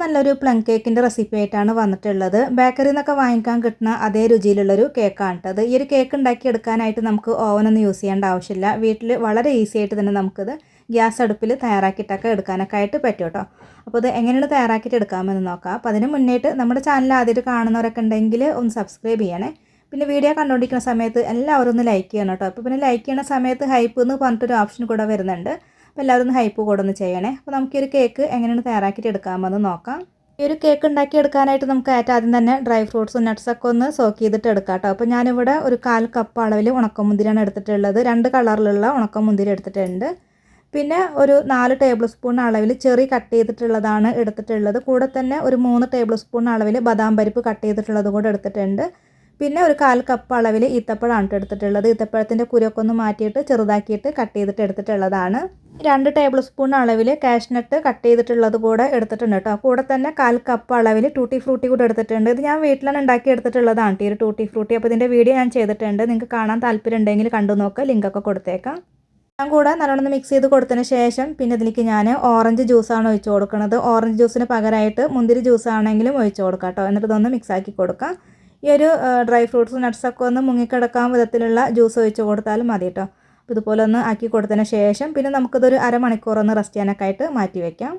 നല്ലൊരു പ്ലം കേക്കിന്റെ റെസിപ്പി ആയിട്ടാണ് വന്നിട്ടുള്ളത്. ബേക്കറിയിൽ നിന്നൊക്കെ വാങ്ങിക്കാൻ കിട്ടുന്ന അതേ രുചിയിലുള്ളൊരു കേക്കാണ് കേട്ടത് ഈ ഒരു കേക്ക് ഉണ്ടാക്കി എടുക്കാനായിട്ട് നമുക്ക് ഓവനൊന്നും യൂസ് ചെയ്യേണ്ട ആവശ്യമില്ല. വീട്ടിൽ വളരെ ഈസി ആയിട്ട് തന്നെ നമുക്കിത് ഗ്യാസ് അടുപ്പിൽ തയ്യാറാക്കിയിട്ടൊക്കെ എടുക്കാനൊക്കെ ആയിട്ട് പറ്റും കേട്ടോ അപ്പോൾ ഇത് എങ്ങനെയാണ് തയ്യാറാക്കിയിട്ട് എടുക്കാമെന്ന് നോക്കാം. അപ്പോൾ അതിന് മുന്നേട്ട് നമ്മുടെ ചാനൽ ആദ്യമായിട്ട് കാണുന്നവരൊക്കെ ഉണ്ടെങ്കിൽ ഒന്ന് സബ്സ്ക്രൈബ് ചെയ്യണേ. പിന്നെ വീഡിയോ കണ്ടുകൊണ്ടിരിക്കുന്ന സമയത്ത് എല്ലാവരും ഒന്ന് ലൈക്ക് ചെയ്യണം കേട്ടോ അപ്പോൾ പിന്നെ ലൈക്ക് ചെയ്യുന്ന സമയത്ത് ഹൈപ്പ് എന്ന് പറഞ്ഞിട്ടൊരു ഓപ്ഷൻ കൂടെ വരുന്നുണ്ട്. അപ്പോൾ എല്ലാവരും ഒന്ന് ഹൈപ്പ് കൂടെ ഒന്ന് ചെയ്യണേ. അപ്പോൾ നമുക്ക് ഒരു കേക്ക് എങ്ങനെയാണ് തയ്യാറാക്കിയിട്ട് എടുക്കാമെന്ന് നോക്കാം. ഈ ഒരു കേക്ക് ഉണ്ടാക്കി എടുക്കാനായിട്ട് നമുക്ക് ഏറ്റവും ആദ്യം തന്നെ ഡ്രൈ ഫ്രൂട്ട്സും നട്ട്സൊക്കെ ഒന്ന് സോക്ക് ചെയ്തിട്ട് എടുക്കാം കേട്ടോ. അപ്പോൾ ഞാനിവിടെ ഒരു കാൽ കപ്പ് അളവിൽ ഉണക്കമുന്തിരിയാണ് എടുത്തിട്ടുള്ളത്. രണ്ട് കളറിലുള്ള ഉണക്കമുന്തിരി എടുത്തിട്ടുണ്ട്. പിന്നെ ഒരു നാല് ടേബിൾ സ്പൂൺ അളവിൽ ചെറി കട്ട് ചെയ്തിട്ടുള്ളതാണ് എടുത്തിട്ടുള്ളത്. കൂടെ തന്നെ ഒരു മൂന്ന് ടേബിൾ സ്പൂൺ അളവിൽ ബദാം പരിപ്പ് കട്ട് ചെയ്തിട്ടുള്ളത് കൂടെ എടുത്തിട്ടുണ്ട്. പിന്നെ ഒരു കാൽ കപ്പ് അളവിൽ ഈത്തപ്പഴമാണ് എടുത്തിട്ടുള്ളത്. ഈത്തപ്പഴത്തിന്റെ കുരൊക്കെ ഒന്ന് മാറ്റിയിട്ട് ചെറുതാക്കിയിട്ട് കട്ട് ചെയ്തിട്ട് എടുത്തിട്ടുള്ളതാണ്. രണ്ട് ടേബിൾ സ്പൂൺ അളവിൽ കാഷ്നട്ട് കട്ട് ചെയ്തിട്ടുള്ളത് കൂടെ എടുത്തിട്ടുണ്ട് കേട്ടോ കൂടെ തന്നെ കാൽ കപ്പ് അളവിൽ ടൂട്ടി ഫ്രൂട്ടി കൂടെ എടുത്തിട്ടുണ്ട്. ഇത് ഞാൻ വീട്ടിലാണ് ഉണ്ടാക്കി എടുത്തിട്ടുള്ളതാണ് ഈ ഒരു ടൂട്ടി ഫ്രൂട്ടി അപ്പോൾ ഇതിന്റെ വീഡിയോ ഞാൻ ചെയ്തിട്ടുണ്ട്. നിങ്ങൾക്ക് കാണാൻ താല്പര്യം ഉണ്ടെങ്കിൽ കണ്ടു നോക്കുക ലിങ്കൊക്കെ കൊടുത്തേക്കാം. ഞാൻ കൂടെ നല്ലോണം മിക്സ് ചെയ്ത് കൊടുത്തതിന് ശേഷം പിന്നെ ഇതിലേക്ക് ഞാൻ ഓറഞ്ച് ജ്യൂസാണ് ഒഴിച്ചു കൊടുക്കുന്നത് ഓറഞ്ച് ജ്യൂസിന് പകരമായിട്ട് മുന്തിരി ജ്യൂസാണെങ്കിലും ഒഴിച്ചു കൊടുക്കാം കേട്ടോ എന്നിട്ട് ഇതൊന്ന് മിക്സ് ആക്കി കൊടുക്കാം. ഈ ഒരു ഡ്രൈ ഫ്രൂട്ട്സ് നട്ട്സൊക്കെ ഒന്ന് മുങ്ങിക്കിടക്കാൻ വിധത്തിലുള്ള ജ്യൂസ് ഒഴിച്ച് കൊടുത്താലും മതി കേട്ടോ. അപ്പോൾ ഇതുപോലെ ഒന്ന് ആക്കി കൊടുത്തതിന് ശേഷം പിന്നെ നമുക്കിതൊരു അരമണിക്കൂർ ഒന്ന് റെസ്റ്റ് ചെയ്യാനൊക്കെ ആയിട്ട് മാറ്റി വയ്ക്കാം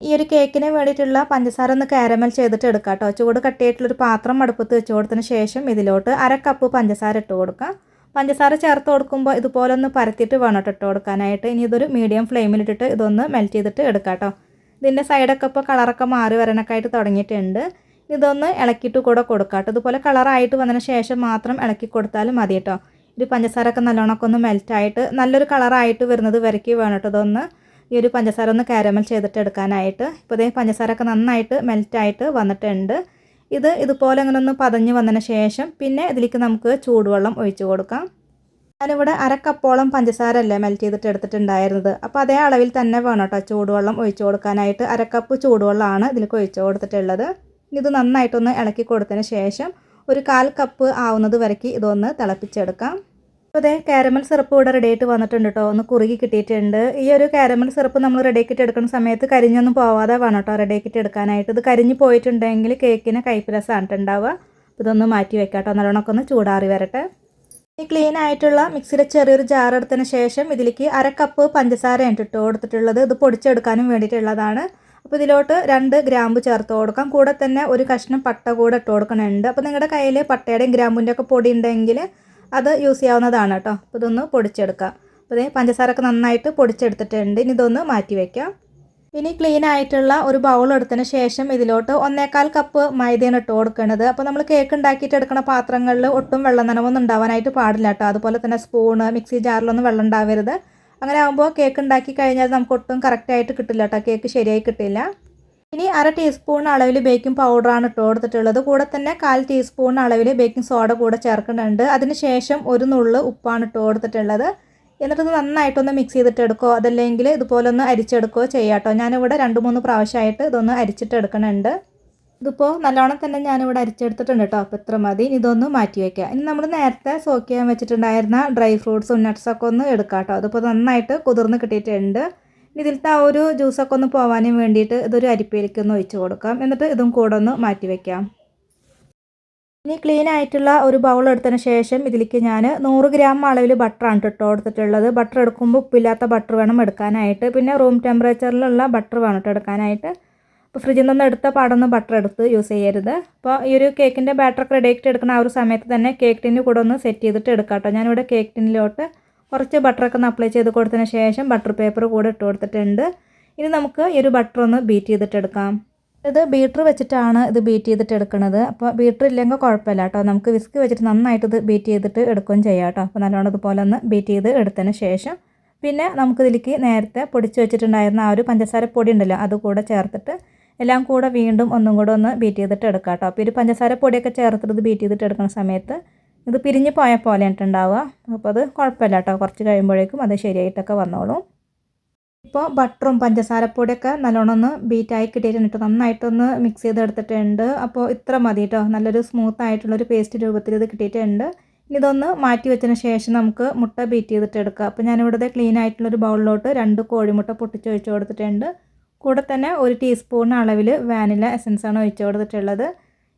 ഈ ഒരു കേക്കിന് വേണ്ടിയിട്ടുള്ള പഞ്ചസാര ഒന്ന് കാരമൽ ചെയ്തിട്ട് എടുക്കാം കേട്ടോ. ചൂട് കട്ടിയായിട്ടുള്ളൊരു പാത്രം അടുപ്പത്ത് വെച്ച് കൊടുത്തതിന് ശേഷം ഇതിലോട്ട് അര കപ്പ് പഞ്ചസാര ഇട്ട് കൊടുക്കാം. പഞ്ചസാര ചേർത്ത് കൊടുക്കുമ്പോൾ ഇതുപോലെ ഒന്ന് പരത്തിയിട്ട് വേണം ഇട്ട് കൊടുക്കാനായിട്ട്. ഇനി ഇതൊരു മീഡിയം ഫ്ലെയിമിലിട്ടിട്ട് ഇതൊന്ന് മെൽറ്റ് ചെയ്തിട്ട് എടുക്കാം കേട്ടോ. ഇതിന്റെ സൈഡൊക്കെ ഇപ്പോൾ കളറൊക്കെ മാറി വരാനൊക്കെ ആയിട്ട് തുടങ്ങിയിട്ടുണ്ട്. ഇതൊന്ന് ഇളക്കിയിട്ട് കൂടെ കൊടുക്കാം കേട്ടോ. ഇതുപോലെ കളറായിട്ട് വന്നതിന് ശേഷം മാത്രം ഇളക്കി കൊടുത്താൽ മതി കേട്ടോ. ഒരു പഞ്ചസാരൊക്കെ നല്ലോണമൊക്കെ ഒന്ന് മെൽറ്റായിട്ട് നല്ലൊരു കളറായിട്ട് വരുന്നത് വരയ്ക്ക് വേണം കേട്ടോ. ഇതൊന്ന് ഈ ഒരു പഞ്ചസാര ഒന്ന് കാരമൽ ചെയ്തിട്ട് എടുക്കാനായിട്ട്. ഇപ്പോൾ ഇതേ പഞ്ചസാരൊക്കെ നന്നായിട്ട് മെൽറ്റായിട്ട് വന്നിട്ടുണ്ട്. ഇത് ഇതുപോലെ അങ്ങനെ ഒന്ന് പതഞ്ഞ് വന്നതിന് ശേഷം പിന്നെ ഇതിലേക്ക് നമുക്ക് ചൂടുവെള്ളം ഒഴിച്ച് കൊടുക്കാം. ഞാനിവിടെ അരക്കപ്പോളം പഞ്ചസാര അല്ലേ മെൽറ്റ് ചെയ്തിട്ട് എടുത്തിട്ടുണ്ടായിരുന്നത്. അപ്പോൾ അതേ അളവിൽ തന്നെ വേണം കേട്ടോ ചൂടുവെള്ളം ഒഴിച്ച് കൊടുക്കാനായിട്ട്. അരക്കപ്പ് ചൂടുവെള്ളമാണ് ഇതിലേക്ക് ഒഴിച്ചു കൊടുത്തിട്ടുള്ളത്. ഇത് നന്നായിട്ടൊന്ന് ഇളക്കി കൊടുത്തതിന് ശേഷം ഒരു കാൽ കപ്പ് ആവുന്നത് വരയ്ക്ക് ഇതൊന്ന് തിളപ്പിച്ചെടുക്കാം. അപ്പോൾ ഇതേ കാരമൽ സിറപ്പ് ഇവിടെ റെഡി ആയിട്ട് വന്നിട്ടുണ്ട് കേട്ടോ ഒന്ന് കുറുകി കിട്ടിയിട്ടുണ്ട്. ഈ ഒരു കാരമൽ സിറപ്പ് നമ്മൾ റെഡി ആക്കിയിട്ട് എടുക്കുന്ന സമയത്ത് കരിഞ്ഞൊന്നും പോവാതെ വേണം കേട്ടോ റെഡി ആക്കിയിട്ട് എടുക്കാനായിട്ട്. ഇത് കരിഞ്ഞു പോയിട്ടുണ്ടെങ്കിൽ കേക്കിന് കയ്പ്പ് ഉണ്ടാവുക ഇതൊന്ന് മാറ്റി വെക്കാം കേട്ടോ നല്ലോണമൊക്കെ ഒന്ന് ചൂടാറി വരട്ടെ. ഈ ക്ലീൻ ആയിട്ടുള്ള മിക്സിയുടെ ചെറിയൊരു ജാർ എടുത്തതിന് ശേഷം ഇതിലേക്ക് അര കപ്പ് പഞ്ചസാര ഇട്ട് കൊടുത്തിട്ടുള്ളത് ഇത് പൊടിച്ചെടുക്കാനും വേണ്ടിയിട്ടുള്ളതാണ്. അപ്പോൾ ഇതിലോട്ട് രണ്ട് ഗ്രാമ്പ് ചേർത്ത് കൊടുക്കാം. കൂടെ തന്നെ ഒരു കഷ്ണം പട്ട കൂടെ ഇട്ട് കൊടുക്കണുണ്ട്. അപ്പോൾ നിങ്ങളുടെ കയ്യിൽ പട്ടയുടെയും ഗ്രാമ്പിന്റെ ഒക്കെ പൊടി ഉണ്ടെങ്കിൽ അത് യൂസ് ചെയ്യാവുന്നതാണ് കേട്ടോ. അപ്പോൾ ഇതൊന്ന് പൊടിച്ചെടുക്കാം. അപ്പോൾ ഇതേ പഞ്ചസാരൊക്കെ നന്നായിട്ട് പൊടിച്ചെടുത്തിട്ടുണ്ട്. ഇനി ഇതൊന്ന് മാറ്റി വയ്ക്കാം ഇനി ക്ലീൻ ആയിട്ടുള്ള ഒരു ബൗൾ എടുത്തതിന് ശേഷം ഇതിലോട്ട് ഒന്നേകാൽ കപ്പ് മൈദയാണ് ഇട്ട് കൊടുക്കുന്നത് അപ്പോൾ നമ്മൾ കേക്ക് ഉണ്ടാക്കിയിട്ട് എടുക്കുന്ന പാത്രങ്ങളിൽ ഒട്ടും വെള്ളം നനവൊന്നും ഉണ്ടാവാനായിട്ട് പാടില്ല കേട്ടോ. അതുപോലെ തന്നെ സ്പൂണ് മിക്സി ജാറിലൊന്നും വെള്ളം ഉണ്ടാവരുത്. അങ്ങനെ ആകുമ്പോൾ കേക്ക് ഉണ്ടാക്കി കഴിഞ്ഞാൽ നമുക്ക് ഒട്ടും കറക്റ്റായിട്ട് കിട്ടില്ല കേട്ടോ കേക്ക് ശരിയായി കിട്ടില്ല ഇനി അര ടീസ്പൂൺ അളവിൽ ബേക്കിംഗ് പൗഡറാണ് ഇട്ട് കൊടുത്തിട്ടുള്ളത്. കൂടെ തന്നെ കാൽ ടീസ്പൂൺ അളവിൽ ബേക്കിംഗ് സോഡ കൂടെ ചേർക്കുന്നുണ്ട്. അതിന് ശേഷം ഒരു നുള്ളു ഉപ്പാണ് ഇട്ട് കൊടുത്തിട്ടുള്ളത്. എന്നിട്ട് നന്നായിട്ടൊന്ന് മിക്സ് ചെയ്തിട്ട് അതല്ലെങ്കിൽ ഇതുപോലെ ഒന്ന് അരിച്ചെടുക്കുകയോ ചെയ്യാം കേട്ടോ ഞാനിവിടെ രണ്ട് മൂന്ന് പ്രാവശ്യമായിട്ട് ഇതൊന്ന് അരിച്ചിട്ട് ഇതിപ്പോൾ നല്ലോണം തന്നെ ഞാനിവിടെ അരിച്ചെടുത്തിട്ടുണ്ട് കേട്ടോ. അപ്പോൾ ഇത്ര മതി. ഇതൊന്ന് മാറ്റി വയ്ക്കുക ഇനി നമ്മൾ നേരത്തെ സോക്ക് ചെയ്യാൻ വെച്ചിട്ടുണ്ടായിരുന്ന ഡ്രൈ ഫ്രൂട്ട്സും നട്ട്സൊക്കെ ഒന്ന് എടുക്കാം കേട്ടോ. അതിപ്പോൾ നന്നായിട്ട് കുതിർന്ന് കിട്ടിയിട്ടുണ്ട്. ഇതിലത്തെ ആ ഒരു ജ്യൂസൊക്കെ ഒന്ന് പോവാനും വേണ്ടിയിട്ട് ഇതൊരു അരിപ്പയിലേക്ക് ഒന്ന് ഒഴിച്ച് കൊടുക്കാം. എന്നിട്ട് ഇതും കൂടെ ഒന്ന് മാറ്റി വയ്ക്കാം ഇനി ക്ലീൻ ആയിട്ടുള്ള ഒരു ബൗൾ എടുത്തതിന് ശേഷം ഇതിലേക്ക് ഞാൻ നൂറ് ഗ്രാം അളവിൽ ബട്ടറാണ് കേട്ടോ എടുത്തിട്ടുള്ളത് ബട്ടർ എടുക്കുമ്പോൾ ഉപ്പില്ലാത്ത ബട്ടർ വേണം എടുക്കാനായിട്ട്. പിന്നെ റൂം ടെമ്പറേച്ചറിലുള്ള ബട്ടർ വേണം കേട്ടോ എടുക്കാനായിട്ട്. ഇപ്പോൾ ഫ്രിഡ്ജിൽ നിന്ന് എടുത്ത പാടൊന്നും ബട്ടർ എടുത്ത് യൂസ് ചെയ്യരുത്. അപ്പോൾ ഈ ഒരു കേക്കിന്റെ ബാറ്റർ റെഡി ആക്കിയിട്ട് എടുക്കുന്ന ആ ഒരു സമയത്ത് തന്നെ കേക്ക് ടിന് കൂടെ ഒന്ന് സെറ്റ് ചെയ്തിട്ട് എടുക്കാം കേട്ടോ ഞാനിവിടെ കേക്ക് ടിന്നിലോട്ട് കുറച്ച് ബട്ടറൊക്കെ ഒന്ന് അപ്ലൈ ചെയ്ത് കൊടുത്തതിന് ശേഷം ബട്ടർ പേപ്പർ കൂടെ ഇട്ട് കൊടുത്തിട്ടുണ്ട്. ഇനി നമുക്ക് ഈ ഒരു ബട്ടർ ഒന്ന് ബീറ്റ് ചെയ്തിട്ട് എടുക്കാം. ഇത് ബീറ്റർ വെച്ചിട്ടാണ് ഇത് ബീറ്റ് ചെയ്തിട്ട് എടുക്കുന്നത് അപ്പോൾ ബീറ്റർ ഇല്ലെങ്കിൽ കുഴപ്പമില്ല കേട്ടോ നമുക്ക് വിസ്ക് വെച്ചിട്ട് നന്നായിട്ട് ഇത് ബീറ്റ് ചെയ്തിട്ട് എടുക്കുകയും ചെയ്യാം കേട്ടോ അപ്പോൾ നല്ലോണം ഇതുപോലെ ഒന്ന് ബീറ്റ് ചെയ്ത് എടുത്തതിന് ശേഷം പിന്നെ നമുക്കിതിലേക്ക് നേരത്തെ പൊടിച്ച് വെച്ചിട്ടുണ്ടായിരുന്ന ആ ഒരു പഞ്ചസാര പൊടി ഉണ്ടല്ലോ അത് കൂടെ ചേർത്തിട്ട് എല്ലാം കൂടെ വീണ്ടും ഒന്നും കൂടെ ഒന്ന് ബീറ്റ് ചെയ്തിട്ട് എടുക്കാം കേട്ടോ. അപ്പോൾ ഒരു പഞ്ചസാര പൊടിയൊക്കെ ചേർത്തിട്ട് ഇത് ബീറ്റ് ചെയ്തിട്ട് എടുക്കുന്ന സമയത്ത് ഇത് പിരിഞ്ഞ് പോയ പോലെ ഉണ്ടാവുക അപ്പോൾ അത് കുഴപ്പമില്ല കേട്ടോ. കുറച്ച് കഴിയുമ്പോഴേക്കും അത് ശരിയായിട്ടൊക്കെ വന്നോളും. ഇപ്പോൾ ബട്ടറും പഞ്ചസാരപ്പൊടിയൊക്കെ നല്ലോണം ഒന്ന് ബീറ്റായി കിട്ടിയിട്ടുണ്ട് നന്നായിട്ടൊന്ന് മിക്സ് ചെയ്തെടുത്തിട്ടുണ്ട്. അപ്പോൾ ഇത്ര മതി കേട്ടോ. നല്ലൊരു സ്മൂത്ത് ആയിട്ടുള്ളൊരു പേസ്റ്റ് രൂപത്തിൽ ഇത് കിട്ടിയിട്ടുണ്ട്. ഇനി ഇതൊന്ന് മാറ്റി വെച്ചതിന് ശേഷം നമുക്ക് മുട്ട ബീറ്റ് ചെയ്തിട്ട് എടുക്കുക അപ്പോൾ ഞാനിവിടുത്തെ ക്ലീൻ ആയിട്ടുള്ളൊരു ബൗളിലോട്ട് രണ്ട് കോഴിമുട്ട പൊട്ടിച്ചൊഴിച്ച് കൊടുത്തിട്ടുണ്ട്. കൂടെ തന്നെ ഒരു ടീസ്പൂൺ അളവിൽ വാനില എസൻസാണ് ഒഴിച്ചു കൊടുത്തിട്ടുള്ളത്.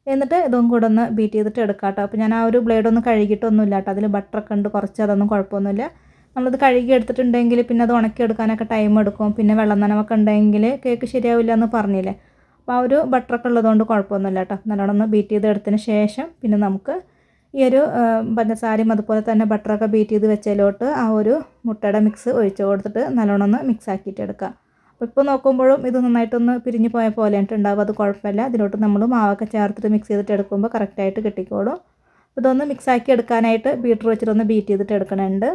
എന്നിട്ട് ഇതും കൂടെ ഒന്ന് ബീറ്റ് ചെയ്തിട്ട് എടുക്കാം കേട്ടോ അപ്പോൾ ഞാൻ ആ ഒരു ബ്ലേഡ് ഒന്ന് കഴുകിയിട്ടൊന്നുമില്ല കേട്ടോ അതിൽ ബട്ടറൊക്കെ ഉണ്ട് കുറച്ച് അതൊന്നും കുഴപ്പമൊന്നുമില്ല. നമ്മളിത് കഴുകി എടുത്തിട്ടുണ്ടെങ്കിൽ പിന്നെ അത് ഉണക്കി എടുക്കാനൊക്കെ ടൈം എടുക്കും. പിന്നെ വെള്ളം നനവൊക്കെ ഉണ്ടെങ്കിൽ കേക്ക് ശരിയാവില്ല എന്ന് പറഞ്ഞില്ലേ? അപ്പോൾ ആ ഒരു ബട്ടറൊക്കെ ഉള്ളതുകൊണ്ട് കുഴപ്പമൊന്നുമില്ല കേട്ടോ. നല്ലോണം ഒന്ന് ബീറ്റ് ചെയ്ത് എടുത്തതിന് ശേഷം പിന്നെ നമുക്ക് ഈ ഒരു പഞ്ചസാരയും അതുപോലെ തന്നെ ബട്ടറൊക്കെ ബീറ്റ് ചെയ്ത് വെച്ചതിലോട്ട് ആ ഒരു മുട്ടയുടെ മിക്സ് ഒഴിച്ചു കൊടുത്തിട്ട് നല്ലോണം ഒന്ന് മിക്സ് ആക്കിയിട്ട് എടുക്കാം. അപ്പോൾ ഇപ്പോൾ നോക്കുമ്പോഴും ഇത് നന്നായിട്ടൊന്ന് പിരിഞ്ഞു പോയ പോലെ ഉണ്ടാവും. അത് കുഴപ്പമില്ല. ഇതിലോട്ട് നമ്മൾ മാവൊക്കെ ചേർത്തിട്ട് മിക്സ് ചെയ്തിട്ട് എടുക്കുമ്പോൾ കറക്റ്റായിട്ട് കിട്ടിക്കോളും. ഇതൊന്ന് മിക്സ് ആക്കി എടുക്കാനായിട്ട് ബീറ്റർ വെച്ചിട്ടൊന്ന് ബീറ്റ് ചെയ്തിട്ട് എടുക്കണുണ്ട്.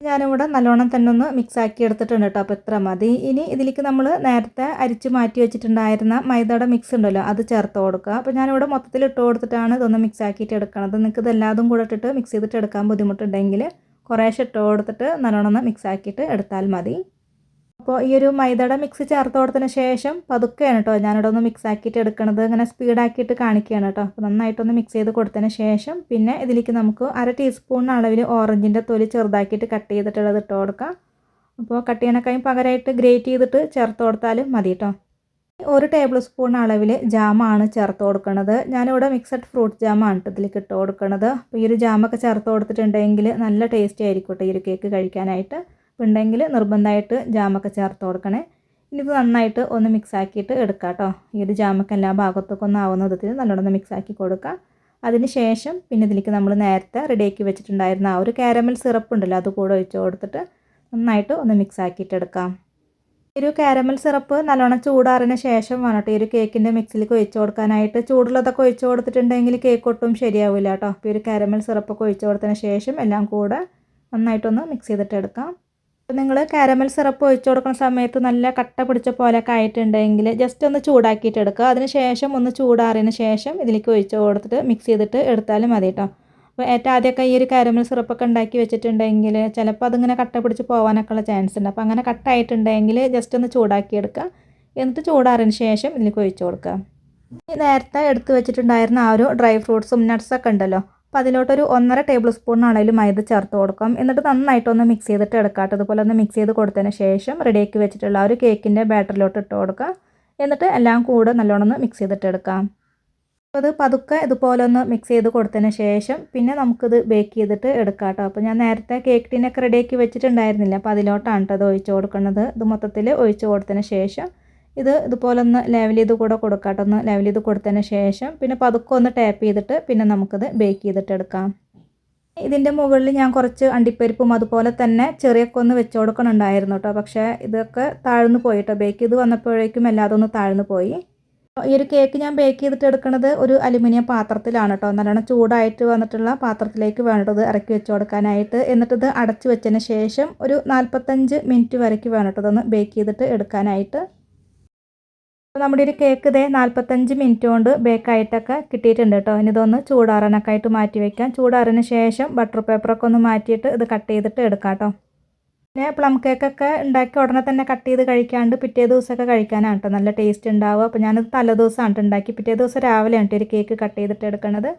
ഞാനിവിടെ നല്ലോണം തന്നെ ഒന്ന് മിക്സ് ആക്കി എടുത്തിട്ടുണ്ട് കേട്ടോ അപ്പോൾ ഇത്ര മതി. ഇനി ഇതിലേക്ക് നമ്മൾ നേരത്തെ അരിച്ച് മാറ്റി വെച്ചിട്ടുണ്ടായിരുന്ന മൈദയുടെ മിക്സ് ഉണ്ടല്ലോ അത് ചേർത്ത് കൊടുക്കുക. അപ്പോൾ ഞാനിവിടെ മൊത്തത്തിൽ ഇട്ട് കൊടുത്തിട്ടാണ് ഇതൊന്ന് മിക്സ് ആക്കിയിട്ട് എടുക്കുന്നത് നിങ്ങൾക്ക് ഇതെല്ലാതും കൂടെ ഇട്ടിട്ട് മിക്സ് ചെയ്തിട്ട് എടുക്കാൻ ബുദ്ധിമുട്ടുണ്ടെങ്കിൽ കുറേശ്ശെ ഇട്ട് കൊടുത്തിട്ട് നല്ലോണം ഒന്ന് മിക്സ് ആക്കിയിട്ട് എടുത്താൽ മതി. അപ്പോൾ ഈ ഒരു മൈദയുടെ മിക്സ് ചേർത്ത് കൊടുത്തതിന് ശേഷം പതുക്കെയാണ് കേട്ടോ ഞാനിവിടെ ഒന്ന് മിക്സ് ആക്കിയിട്ട് എടുക്കണത്. ഇങ്ങനെ സ്പീഡാക്കിയിട്ട് കാണിക്കുകയാണ് കേട്ടോ അപ്പോൾ നന്നായിട്ടൊന്ന് മിക്സ് ചെയ്ത് കൊടുത്തതിന് ശേഷം പിന്നെ ഇതിലേക്ക് നമുക്ക് അര ടീസ്പൂൺ അളവിൽ ഓറഞ്ചിന്റെ തൊലി ചെറുതാക്കിയിട്ട് കട്ട് ചെയ്തിട്ടുള്ളത് ഇട്ട് കൊടുക്കാം. അപ്പോൾ കട്ട് ചെയ്യണക്കായും പകരമായിട്ട് ഗ്രേറ്റ് ചെയ്തിട്ട് ചേർത്ത് കൊടുത്താലും മതി കേട്ടോ ഒരു ടേബിൾ സ്പൂൺ അളവിൽ ജാമാണ് ചേർത്ത് കൊടുക്കുന്നത് ഞാനിവിടെ മിക്സഡ് ഫ്രൂട്ട് ജാമാണ് ഇതിലേക്ക് ഇട്ട് കൊടുക്കുന്നത് അപ്പോൾ ഈ ഒരു ജാമൊക്കെ ചേർത്ത് കൊടുത്തിട്ടുണ്ടെങ്കിൽ നല്ല ടേസ്റ്റി ആയിരിക്കും കേട്ടോ ഈ ഒരു കേക്ക് കഴിക്കാനായിട്ട്. ഉണ്ടെങ്കിൽ നിർബന്ധമായിട്ട് ജാമൊക്കെ ചേർത്ത് കൊടുക്കണേ. ഇനി ഇത് നന്നായിട്ട് ഒന്ന് മിക്സ് ആക്കിയിട്ട് എടുക്കുക കേട്ടോ. ഈ ഒരു ജാമൊക്കെ എല്ലാ ഭാഗത്തൊക്കെ ഒന്ന് ആവുന്ന വിധത്തിൽ നല്ലോണം മിക്സ് ആക്കി കൊടുക്കുക അതിന് ശേഷം പിന്നെ ഇതിലേക്ക് നമ്മൾ നേരത്തെ റെഡിയാക്കി വെച്ചിട്ടുണ്ടായിരുന്ന ആ ഒരു കാരമൽ സിറപ്പ് ഉണ്ടല്ലോ അത് കൂടെ ഒഴിച്ച് കൊടുത്തിട്ട് നന്നായിട്ട് ഒന്ന് മിക്സ് ആക്കിയിട്ട് എടുക്കാം. ഒരു കാരമൽ സിറപ്പ് നല്ലോണം ചൂടാറിന് ശേഷം വേണം ഈ ഒരു കേക്കിന്റെ മിക്സിലേക്ക് ഒഴിച്ചു കൊടുക്കാനായിട്ട്. ചൂടുള്ളതൊക്കെ ഒഴിച്ചു കൊടുത്തിട്ടുണ്ടെങ്കിൽ കേക്ക് ഒട്ടും ശരിയാവില്ല കേട്ടോ. അപ്പോൾ ഒരു കാരമൽ സിറപ്പൊക്കെ ഒഴിച്ചു കൊടുത്തതിന് ശേഷം എല്ലാം കൂടെ നന്നായിട്ടൊന്ന് മിക്സ് ചെയ്തിട്ട് എടുക്കാം. നിങ്ങൾ കാരമൽ സിറപ്പ് ഒഴിച്ചു കൊടുക്കുന്ന സമയത്ത് നല്ല കട്ട പിടിച്ച പോലെയൊക്കെ ആയിട്ടുണ്ടെങ്കിൽ ജസ്റ്റ് ഒന്ന് ചൂടാക്കിയിട്ട് എടുക്കുക. അതിന് ശേഷം ഒന്ന് ചൂടാറിയതിന് ശേഷം ഇതിലേക്ക് ഒഴിച്ചു കൊടുത്തിട്ട് മിക്സ് ചെയ്തിട്ട് എടുത്താലും മതി കേട്ടോ അപ്പോൾ ഏറ്റവും ആദ്യമൊക്കെ ഈ ഒരു കാരമൽ സിറപ്പൊക്കെ ഉണ്ടാക്കി വെച്ചിട്ടുണ്ടെങ്കിൽ ചിലപ്പോൾ അതിങ്ങനെ കട്ട പിടിച്ച് പോകാനൊക്കെ ഉള്ള ചാൻസ് ഉണ്ട്. അപ്പോൾ അങ്ങനെ കട്ടായിട്ടുണ്ടെങ്കിൽ ജസ്റ്റ് ഒന്ന് ചൂടാക്കി എടുക്കുക. എന്നിട്ട് ചൂടാറിന് ശേഷം ഇതിലേക്ക് ഒഴിച്ചു കൊടുക്കുക. നേരത്തെ എടുത്ത് വെച്ചിട്ടുണ്ടായിരുന്ന ആ ഒരു ഡ്രൈ ഫ്രൂട്ട്സും നട്ട്സൊക്കെ ഉണ്ടല്ലോ. അപ്പോൾ അതിലോട്ടൊരു ഒന്നര ടേബിൾ അളവിൽ മൈദ ചേർത്ത് കൊടുക്കാം. എന്നിട്ട് നന്നായിട്ടൊന്ന് മിക്സ് ചെയ്തിട്ട് എടുക്കാം അതുപോലെ ഒന്ന് മിക്സ് ചെയ്ത് കൊടുത്തതിന് ശേഷം റെഡിയാക്കി വെച്ചിട്ടുള്ള ഒരു കേക്കിന്റെ ബാറ്ററിലോട്ട് ഇട്ട് കൊടുക്കുക എന്നിട്ട് എല്ലാം കൂടെ നല്ലോണം ഒന്ന് മിക്സ് ചെയ്തിട്ട് എടുക്കാം. അപ്പോൾ അത് പതുക്കെ ഇതുപോലെ ഒന്ന് മിക്സ് ചെയ്ത് കൊടുത്തതിന് ശേഷം പിന്നെ നമുക്കിത് ബേക്ക് ചെയ്തിട്ട് എടുക്കാം കേട്ടോ. അപ്പോൾ ഞാൻ നേരത്തെ കേക്ക് ടീനൊക്കെ റെഡിയാക്കി വെച്ചിട്ടുണ്ടായിരുന്നില്ല. അപ്പോൾ അതിലോട്ടാണ് കേട്ടോ അത് ഒഴിച്ച് കൊടുക്കുന്നത്. ഇത് മൊത്തത്തിൽ ഒഴിച്ച് കൊടുത്തതിന് ശേഷം ഇത് ഇതുപോലെ ഒന്ന് ലെവൽ ചെയ്ത് കൂടെ കൊടുക്കാട്ടോ. ഒന്ന് ലെവൽ ചെയ്ത് കൊടുത്തതിന് ശേഷം പിന്നെ പതുക്കെ ഒന്ന് ടാപ്പ് ചെയ്തിട്ട് പിന്നെ നമുക്കത് ബേക്ക് ചെയ്തിട്ട് എടുക്കാം. ഇതിന്റെ മുകളിൽ ഞാൻ കുറച്ച് അണ്ടിപ്പരിപ്പും അതുപോലെ തന്നെ ചെറിയൊക്കെ ഒന്ന് വെച്ച് കൊടുക്കണുണ്ടായിരുന്നു കേട്ടോ പക്ഷേ ഇതൊക്കെ താഴ്ന്നു പോയിട്ടോ. ബേക്ക് ചെയ്ത് വന്നപ്പോഴേക്കും എല്ലാതും ഒന്ന് താഴ്ന്നു പോയി. ഈ ഒരു കേക്ക് ഞാൻ ബേക്ക് ചെയ്തിട്ട് എടുക്കുന്നത് ഒരു അലുമിനിയം പാത്രത്തിലാണ് കേട്ടോ നല്ലോണം ചൂടായിട്ട് വന്നിട്ടുള്ള പാത്രത്തിലേക്ക് വേണ്ടത് ഇറക്കി വെച്ച് കൊടുക്കാനായിട്ട്. എന്നിട്ടിത് അടച്ചു വെച്ചതിന് ശേഷം ഒരു നാൽപ്പത്തഞ്ച് മിനിറ്റ് വരയ്ക്ക് വേണം ബേക്ക് ചെയ്തിട്ട് എടുക്കാനായിട്ട്. നമ്മുടെ ഒരു കേക്ക് ഇതേ നാൽപ്പത്തഞ്ച് മിനിറ്റ് കൊണ്ട് ബേക്കായിട്ടൊക്കെ കിട്ടിയിട്ടുണ്ട് കേട്ടോ. ഇനി ഇതൊന്ന് ചൂടാറാനൊക്കെ ആയിട്ട് മാറ്റി വയ്ക്കാം ചൂടാറിന് ശേഷം ബട്ടർ പേപ്പറൊക്കെ ഒന്ന് മാറ്റിയിട്ട് ഇത് കട്ട് ചെയ്തിട്ട് എടുക്കാം കേട്ടോ. പിന്നെ പ്ലം കേക്കൊക്കെ ഉണ്ടാക്കി ഉടനെ തന്നെ കട്ട് ചെയ്ത് കഴിക്കാണ്ട് പിറ്റേ ദിവസമൊക്കെ കഴിക്കാനാണ് കേട്ടോ. നല്ല ടേസ്റ്റ് ഉണ്ടാവുക. അപ്പോൾ ഞാനത് തലേദിവസമാണ് ഉണ്ടാക്കി പിറ്റേ ദിവസം രാവിലെയാണ് ഒരു കേക്ക് കട്ട് ചെയ്തിട്ട് എടുക്കുന്നത്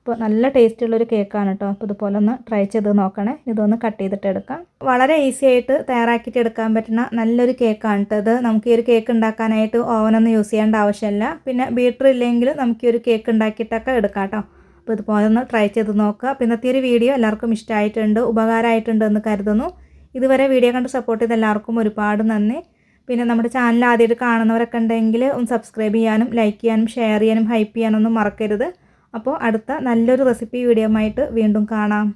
അപ്പോൾ നല്ല ടേസ്റ്റ് ഉള്ളൊരു കേക്കാണ് കേട്ടോ അപ്പോൾ ഇതുപോലെ ഒന്ന് ട്രൈ ചെയ്ത് നോക്കണേ. ഇതൊന്ന് കട്ട് ചെയ്തിട്ട് എടുക്കാം. വളരെ ഈസി ആയിട്ട് തയ്യാറാക്കിയിട്ട് എടുക്കാൻ പറ്റുന്ന നല്ലൊരു കേക്കാണ് ഇത്. നമുക്ക് ഈ ഒരു കേക്ക് ഉണ്ടാക്കാനായിട്ട് ഓവനൊന്നും യൂസ് ചെയ്യേണ്ട ആവശ്യമില്ല പിന്നെ ബീറ്റർ ഇല്ലെങ്കിൽ നമുക്ക് ഈ ഒരു കേക്ക് ഉണ്ടാക്കിയിട്ടൊക്കെ എടുക്കാം കേട്ടോ അപ്പോൾ ഇതുപോലെ ഒന്ന് ട്രൈ ചെയ്ത് നോക്കുക. അപ്പോൾ ഇന്നത്തെ ഒരു വീഡിയോ എല്ലാവർക്കും ഇഷ്ടമായിട്ടുണ്ട് ഉപകാരമായിട്ടുണ്ട് എന്ന് കരുതുന്നു. ഇതുവരെ വീഡിയോ കണ്ട് സപ്പോർട്ട് ചെയ്ത എല്ലാവർക്കും ഒരുപാട് നന്ദി. പിന്നെ നമ്മുടെ ചാനൽ ആദ്യമായിട്ട് കാണുന്നവരൊക്കെ ഉണ്ടെങ്കിൽ ഒന്ന് സബ്സ്ക്രൈബ് ചെയ്യാനും ലൈക്ക് ചെയ്യാനും ഷെയർ ചെയ്യാനും ഹൈപ്പ് ചെയ്യാനൊന്നും മറക്കരുത്. അപ്പോൾ അടുത്ത നല്ലൊരു റെസിപ്പി വീഡിയോ ആയിട്ട് വീണ്ടും കാണാം.